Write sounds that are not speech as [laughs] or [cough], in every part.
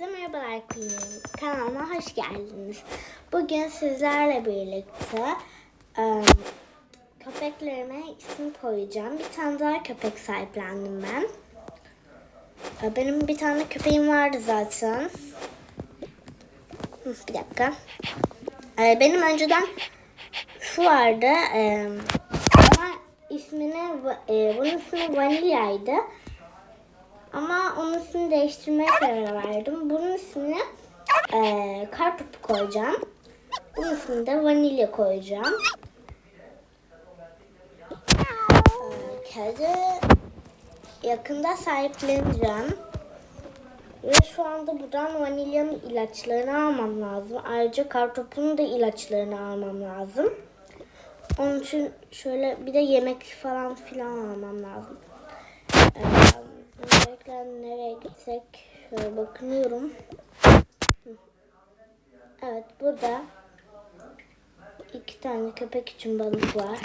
Hepinize merhabalar Queen'im. Kanalıma hoş geldiniz. Bugün sizlerle birlikte e, köpeklerime isim koyacağım. Bir tane daha köpek sahiplendim ben. Benim bir tane köpeğim vardı zaten. Bir dakika. Benim önceden şu vardı. ama ismini, bunun ismi Vanilya'ydı. Ama onun ismini değiştirmeye karar verdim. Bunun ismini eee kartopu koyacağım. Bunun ismini de vanilya koyacağım. Eee, kedi yakında sahipleneceğim. Ve şu anda buradan vanilyanın ilaçlarını almam lazım. Ayrıca kartopunun da ilaçlarını almam lazım. Onun için şöyle bir de yemek falan filan almam lazım. Ee, Öncelikle nereye gitsek şöyle bakınıyorum. Evet burada iki tane köpek için balık var.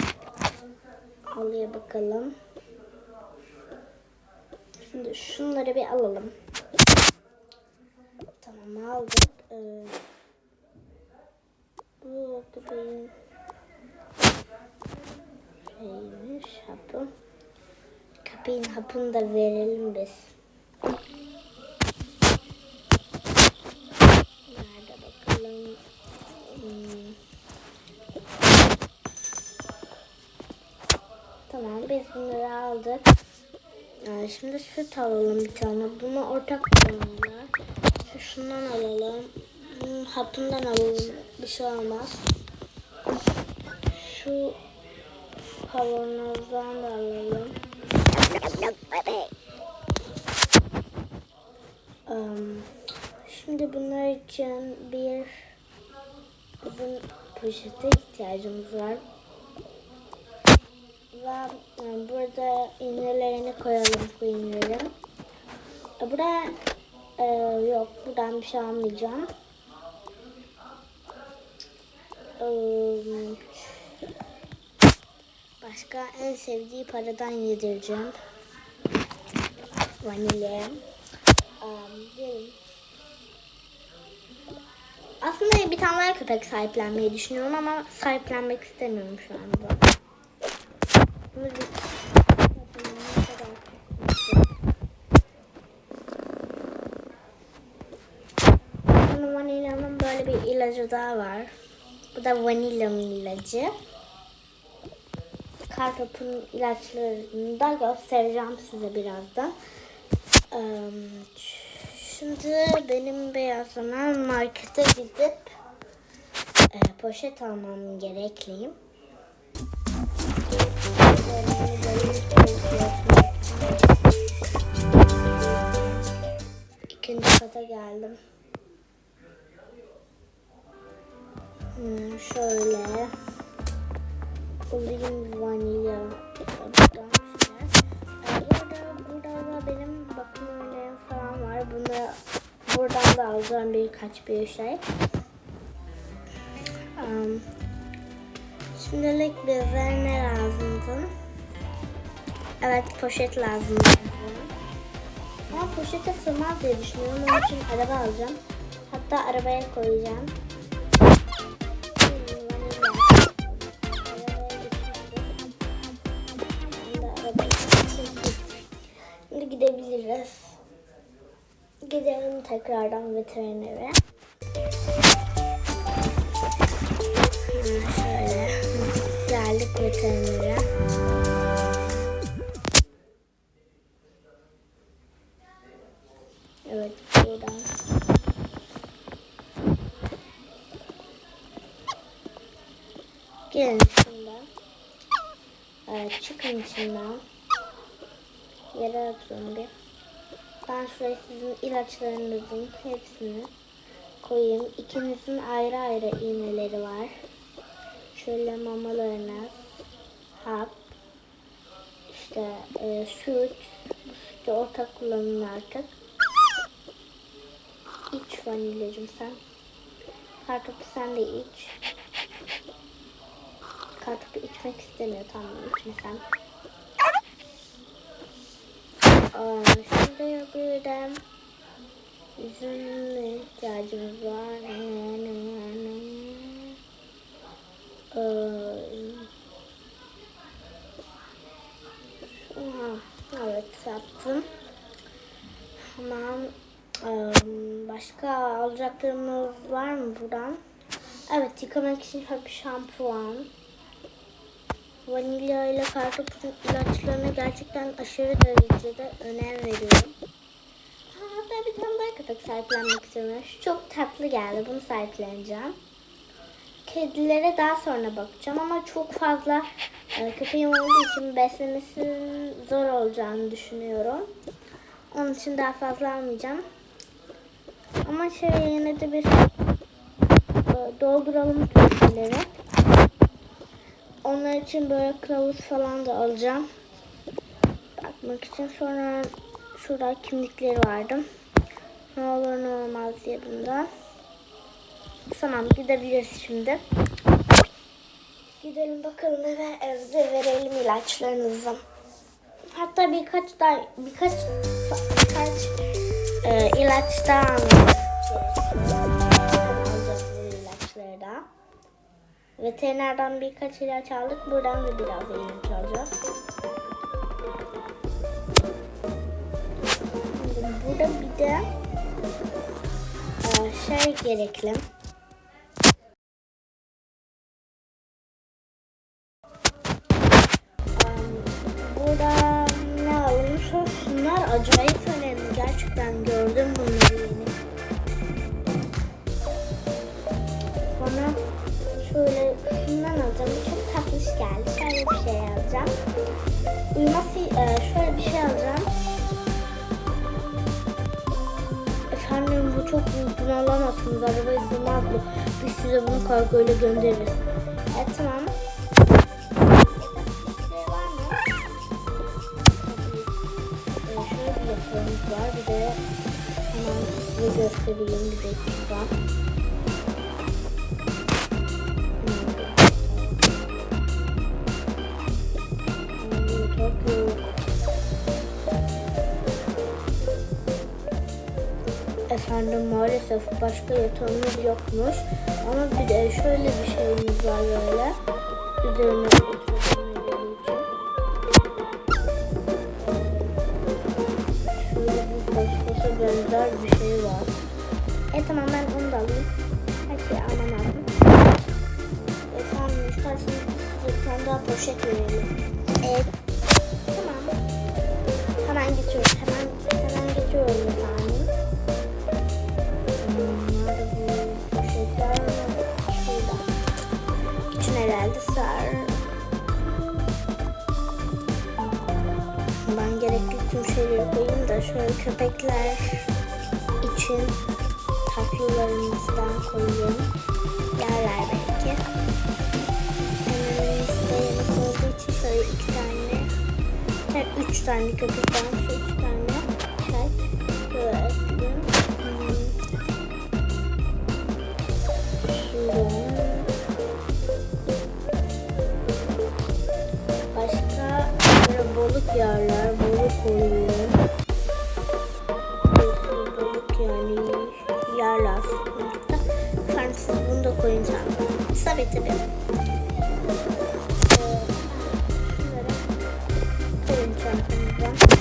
Alıya bakalım. Şimdi şunları bir alalım. Tamam aldık. Ee, bu köpeğin şeymiş hapı. Köpeğin hapını da verelim biz. Nerede bakalım? Hmm. Tamam biz bunları aldık. Ee, şimdi süt alalım bir tane. Bunu ortak kullanıyorlar. Şu şundan alalım. Hapından alalım. Bir şey olmaz. Şu kavanozdan da alalım. Şimdi bunlar için bir uzun poşete ihtiyacımız var. Ve burada iğnelerini koyalım bu iğnelerin. E, Buraya e, yok buradan bir şey almayacağım. Em, Başka en sevdiği paradan yedireceğim. Vanilya. Um. Aslında bir tane daha köpek sahiplenmeyi düşünüyorum ama sahiplenmek istemiyorum şu anda. Bunu vanilyanın böyle bir ilacı daha var. Bu da vanilyanın ilacı. Kartopun ilaçlarını da göstereceğim size birazdan. Şimdi benim beyazlanan markete gidip poşet almam gerekliyim. İkinci kata geldim. Hmm, şöyle alayım vanilya. Ee, Burada, burada da benim bakım ürünlerim falan var. Bunu buradan da alacağım birkaç bir şey. Um, şimdilik bize ne lazımdı? Evet poşet lazım. Ama poşete sığmaz diye düşünüyorum. Onun için araba alacağım. Hatta arabaya koyacağım. Gidebiliriz. Gidelim tekrardan veterinere. Şöyle. Geldik veterinere. Evet buradan. Gelin şimdi. Evet, çıkın içinden. Yere atıyorum bir. Ben şuraya sizin ilaçlarınızın hepsini koyayım. İkinizin ayrı ayrı iğneleri var. Şöyle mamalarınız, hap, işte e, süt. Bu sütü ortak kullanın artık. İç vanilyacım sen. Kartopu sen de iç. Kartopu içmek istemiyor tamam içme sen. Aa, bir de üzüm ihtiyacımız var. Ne, ne, ne? Ee, Aha, evet yaptım. Hemen başka alacaklarımız var mı buradan? Evet yıkamak için bir şampuan. Vanilya ile kartopuzun ilaçlarına gerçekten aşırı derecede önem veriyorum. Ha, hatta bir tane daha köpek sahiplenmek istiyorum. Şu çok tatlı geldi. Bunu sahipleneceğim. Kedilere daha sonra bakacağım ama çok fazla e, köpeğim olduğu için beslemesi zor olacağını düşünüyorum. Onun için daha fazla almayacağım. Ama şöyle yine de bir e, dolduralım köpekleri. Onlar için böyle kılavuz falan da alacağım. Bakmak için sonra şurada kimlikleri vardı. Ne olur ne olmaz diye bundan. Tamam gidebiliriz şimdi. Gidelim bakalım eve evde verelim ilaçlarınızı. Hatta birkaç daha birkaç birkaç e, ilaç daha almak Veterinerden birkaç ilaç aldık. Buradan da biraz ilaç alacağız. Şimdi burada bir de e, şey gerekli. Burada ne alınmışsa şunlar acayip önemli. Gerçekten gördüm alacağım. Uyuması e, şöyle bir şey alacağım. Efendim bu çok büyük bunu alamazsınız. Araba sığmaz bu. Biz size bunu kargoyla göndeririz. Evet tamam. Bir de hemen size göstereyim bir dakika. Efendim maalesef başka yatağımız yokmuş. Ama bir de şöyle bir şeyimiz var böyle. Üzerine bir paspasa benzer bir şey var. E tamam ben onu da alayım. Her şeyi almam lazım. Efendim isterseniz bir tane daha poşet verelim. Koyayım da şöyle köpekler için tatlılarımızdan koyayım. Yerler belki. Önümüzde yemek olduğu için şöyle iki tane, yani üç tane köpekten şu üç tane çay böyle. Başka böyle yerler, balık Böyle balık yani yerler. Siz bunu da. Ee, şunları koyun çantamıza.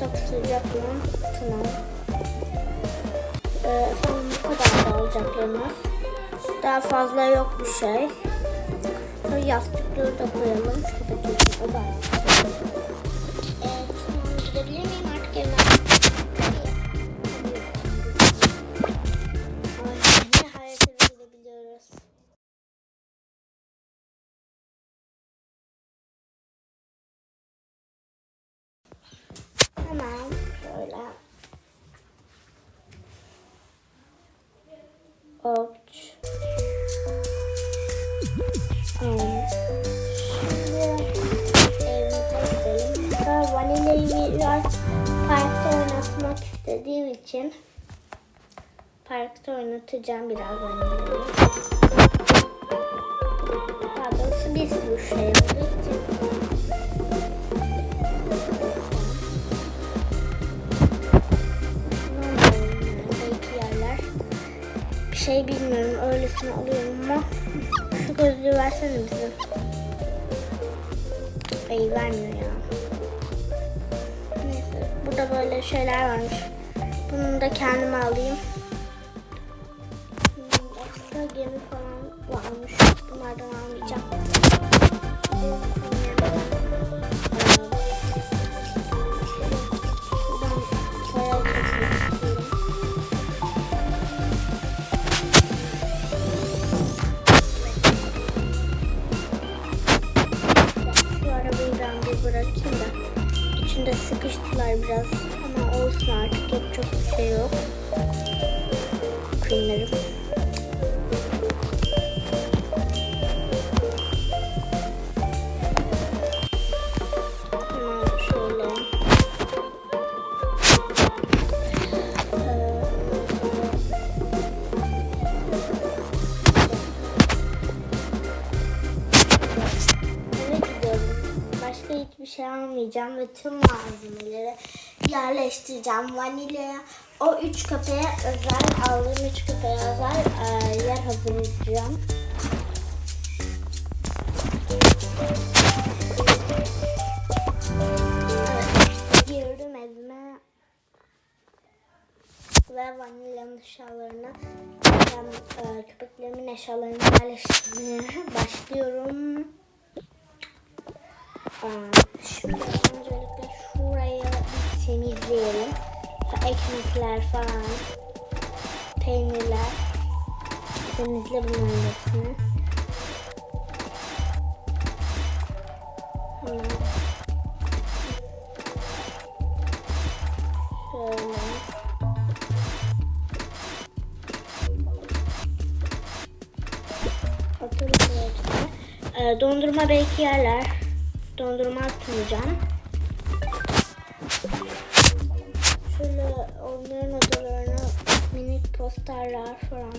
Sıcak mı? Tamam. Ee, efendim bu kadar da alacaklarımız. Daha fazla yok bir şey. Şöyle yastıkları da koyalım. Şu köpek için o da. Vanilyayı biraz parkta oynatmak istediğim için parkta oynatacağım biraz vanilyayı. Daha doğrusu bir sürü şey olduğu için. Belki yerler. Bir şey bilmiyorum. Öylesine alıyorum ama gözlüğü versene bize. Ay vermiyor ya. Neyse. Burada böyle şeyler varmış. Bunu da kendime alayım. Hmm, Başka gemi falan varmış. Bunlardan almayacağım. Biraz ama olsun artık yapacak bir şey yok. Şey almayacağım ve tüm malzemeleri yerleştireceğim. Vanilyaya o üç köpeğe özel aldığım üç köpeğe özel e, yer hazırlayacağım. Girdim evime ve vanilyanın eşyalarını ben e, köpeklerimin eşyalarını yerleştirmeye [laughs] başlıyorum. Şimdi öncelikle şurayı bir temizleyelim. Ekmekler falan, peynirler. Temizle bunların hepsini. Hemen. Şöyle. Ee, dondurma belki yerler. Dondurma atmayacağım. Şöyle onların odalarına minik posterler falan.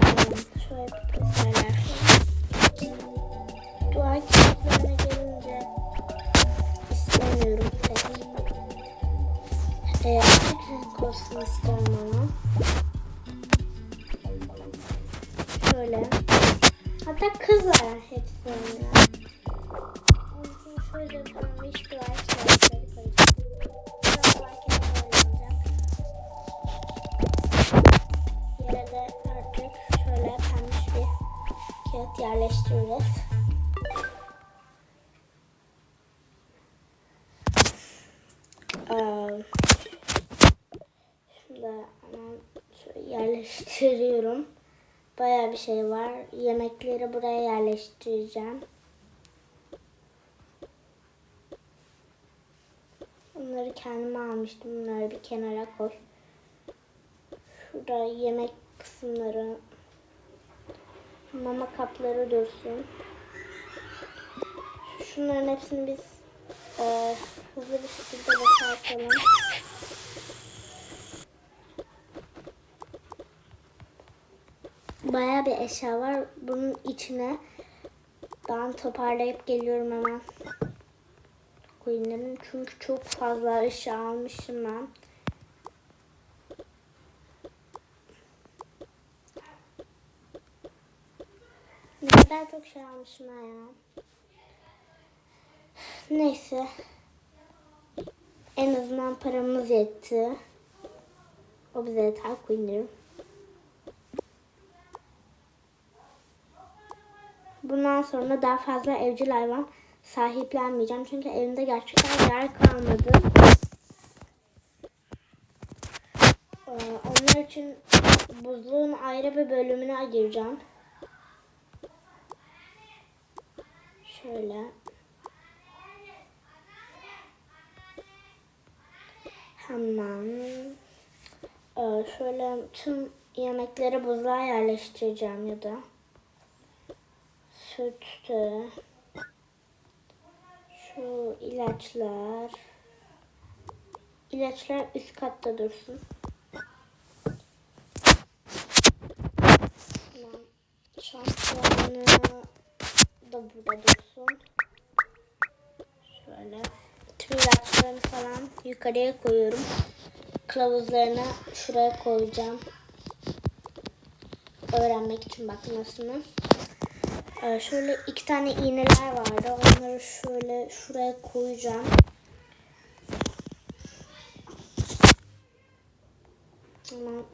Pardon, şöyle posterler falan. Dua kitaplarına gelince istemiyorum pek. Açık renk olsun. Şöyle. Hatta kızlar. Onun ağaçları koyacağım. Biraz daha kenara oynayacak. Yere de artık şöyle pembiş bir kağıt Şimdi hemen şöyle yerleştiriyorum. Bayağı bir şey var. Yemekleri buraya yerleştireceğim. Bunları kendime almıştım. Bunları bir kenara koy. Şurada yemek kısımları, mama kapları dursun. Şunların hepsini biz e, hızlı bir şekilde boşaltalım. Bayağı bir eşya var. Bunun içine ben toparlayıp geliyorum hemen. Koyunların çünkü çok fazla eşya almışım ben. Ne kadar çok şey almışım ben ya. Neyse. En azından paramız yetti. O bize yeter koyunlarım. Bundan sonra daha fazla evcil hayvan sahiplenmeyeceğim. Çünkü evimde gerçekten yer kalmadı. Ee, Onlar için buzluğun ayrı bir bölümüne ayıracağım. Şöyle. Tamam. Ee, şöyle tüm yemekleri buzluğa yerleştireceğim ya da. Sütü. Şu ilaçlar. İlaçlar üst katta dursun. Şampuanı da burada dursun. Şöyle. Tüm ilaçlarını falan yukarıya koyuyorum. Kılavuzlarını şuraya koyacağım. Öğrenmek için bakmasını. Ee, şöyle iki tane iğneler vardı. Onları şöyle şuraya koyacağım. Tamam.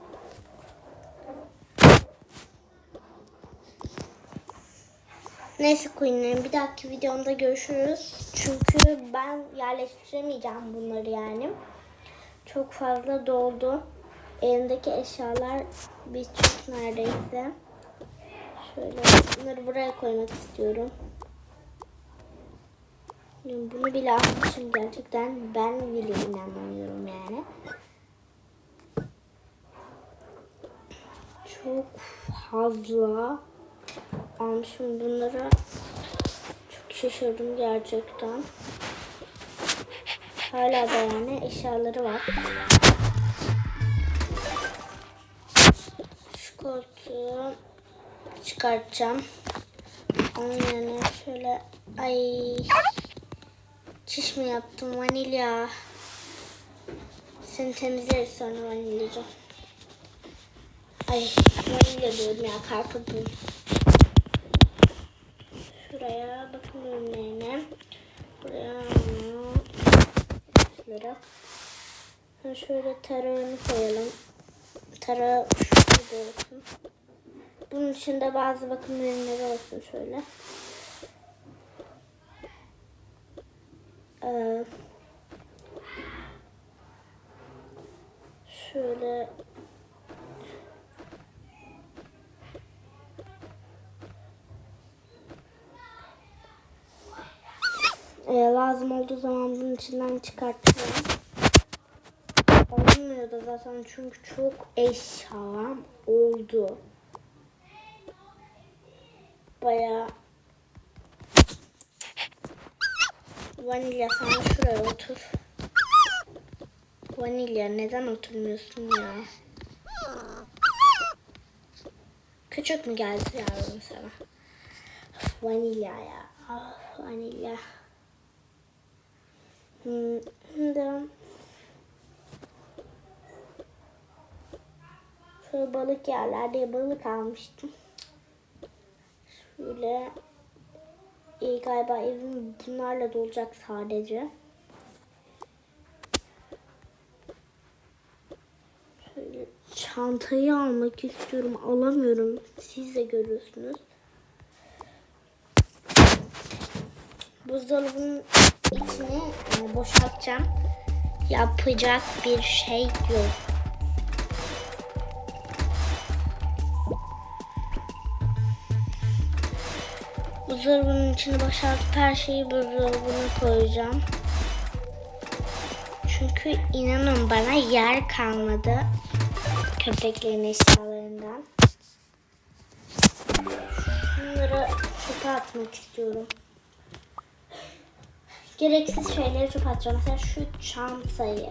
Neyse Queen'lerim bir dahaki videomda görüşürüz. Çünkü ben yerleştiremeyeceğim bunları yani. Çok fazla doldu. Elimdeki eşyalar bitecek neredeyse. Şöyle bunları buraya koymak istiyorum. Bunu bile almışım gerçekten. Ben bile inanamıyorum yani. Çok fazla almışım bunları. Çok şaşırdım gerçekten. Hala da yani eşyaları var. Şu koltuğu çıkartacağım. Onun yerine şöyle ay çiş mi yaptım vanilya. Seni temizleriz sonra vanilyacığım. Ay vanilya diyorum ya karpuz bu. Şuraya bakın ürünlerine. Buraya. Ha, Şöyle tarağını koyalım. Tarağı şurada olsun. Bunun içinde bazı bakım ürünleri olsun şöyle. Ee, şöyle Ee, lazım olduğu zaman bunun içinden çıkartıyorum. Alınmıyor da zaten çünkü çok eşyam oldu. Baya Vanilya sen şuraya otur. Vanilya neden oturmuyorsun ya? Küçük mü geldi yavrum sana? Vanilya ya. Ah vanilya. Hmm, Şimdi şöyle balık yerler diye balık almıştım. Şöyle iyi galiba evim bunlarla dolacak sadece. Şöyle çantayı almak istiyorum. Alamıyorum. Siz de görüyorsunuz. Buzdolabının içini e, boşaltacağım. Yapacak bir şey yok. Buzdolabının içini boşaltıp her şeyi buzdolabına koyacağım. Çünkü inanın bana yer kalmadı köpeklerin eşyalarından. Bunları çöpe atmak istiyorum. Gereksiz şeyleri çöpe atacağım. Mesela şu çantayı.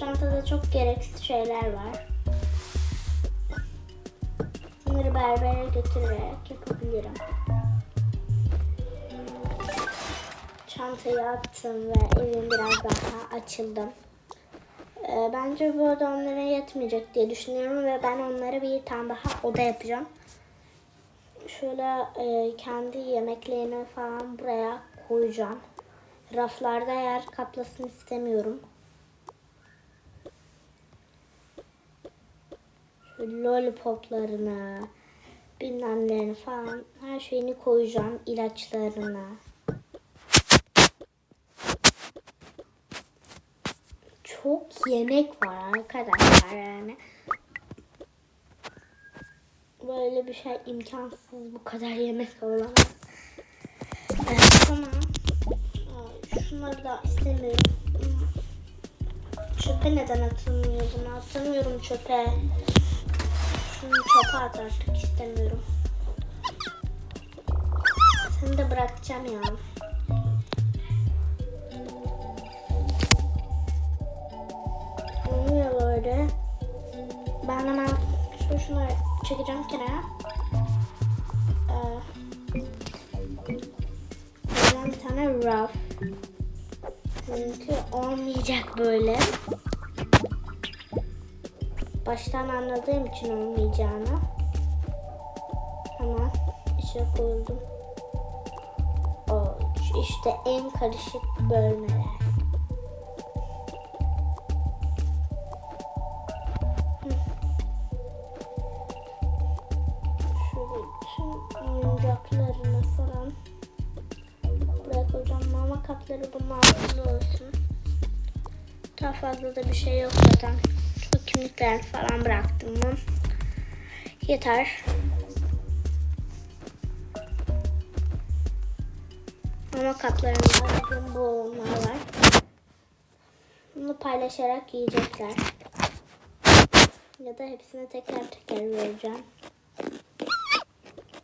Çantada çok gereksiz şeyler var. Bunları berbere götürerek yapabilirim. Çantayı attım ve evim biraz daha açıldım. Ee, bence bu oda onlara yetmeyecek diye düşünüyorum ve ben onlara bir tane daha oda yapacağım. Şöyle e, kendi yemeklerini falan buraya koyacağım. Raflarda yer kaplasın istemiyorum. Lollipoplarını, bilmem nelerini falan her şeyini koyacağım. ilaçlarını. Çok yemek var arkadaşlar yani. Böyle bir şey imkansız. Bu kadar yemek olamaz. Evet, tamam. Ay, Şunları da istemiyorum. Çöpe neden atılmıyor? Atamıyorum çöpe. Şunu çöpe at artık istemiyorum. Seni de bırakacağım ya. Böyle. Ben hemen şu şunu çekeceğim kenara. Ee, bir tane raf. Çünkü olmayacak böyle. Baştan anladığım için olmayacağını. Hemen işe koydum. O işte en karışık bölmeler. Daha fazla da bir şey yok zaten. Şu kimlikler falan bıraktım mı? Yeter. Var. Bugün bu onlar var. Bunu paylaşarak yiyecekler. Ya da hepsine teker teker vereceğim.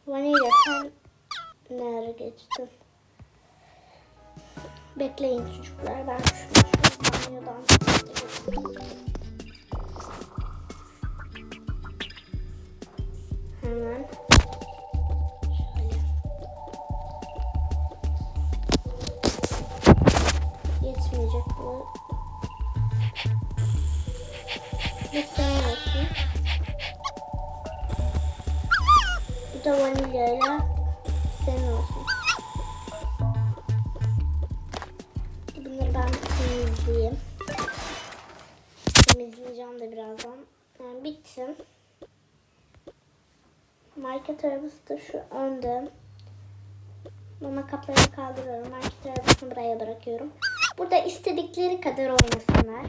Vanilya sen nereye geçtin? Bekleyin çocuklar. Ben şunu şu banyodan Hemen şöyle. Yetmeyecek bu. Sen olsun. Bu da De birazdan. Yani bitsin. Market arabası da şu önde. Mama kaplarını kaldırıyorum. Market arabasını buraya bırakıyorum. Burada istedikleri kadar oynasınlar.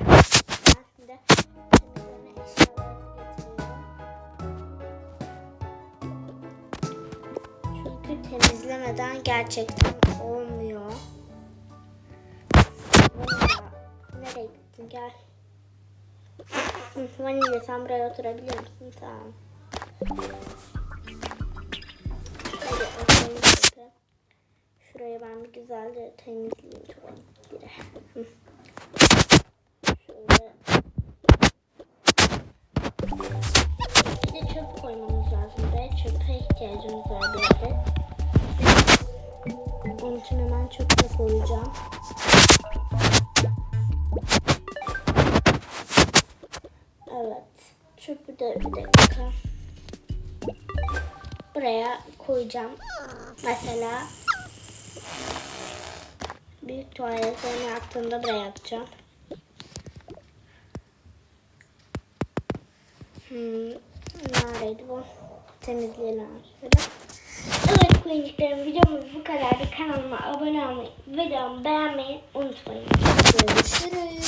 Getiriyorum. Çünkü temizlemeden gerçekten olmuyor. Nereye gittin? Gel. Hı, Vanilya sen buraya oturabilir misin? Tamam. Şurayı ben bir güzelce temizleyeyim tuvaletleri. Şöyle. Bir de çöp koymamız lazım buraya. Çöpe ihtiyacımız var bir de. Onun için hemen çöpe koyacağım. De bir dakika. Buraya koyacağım. Mesela büyük tuvaletlerini yaptığımda buraya atacağım. Hmm, neredeydi bu? Temizleyelim şöyle. Evet kuyruklarım videomuz bu kadardı. Kanalıma abone olmayı, videomu beğenmeyi unutmayın. Görüşürüz.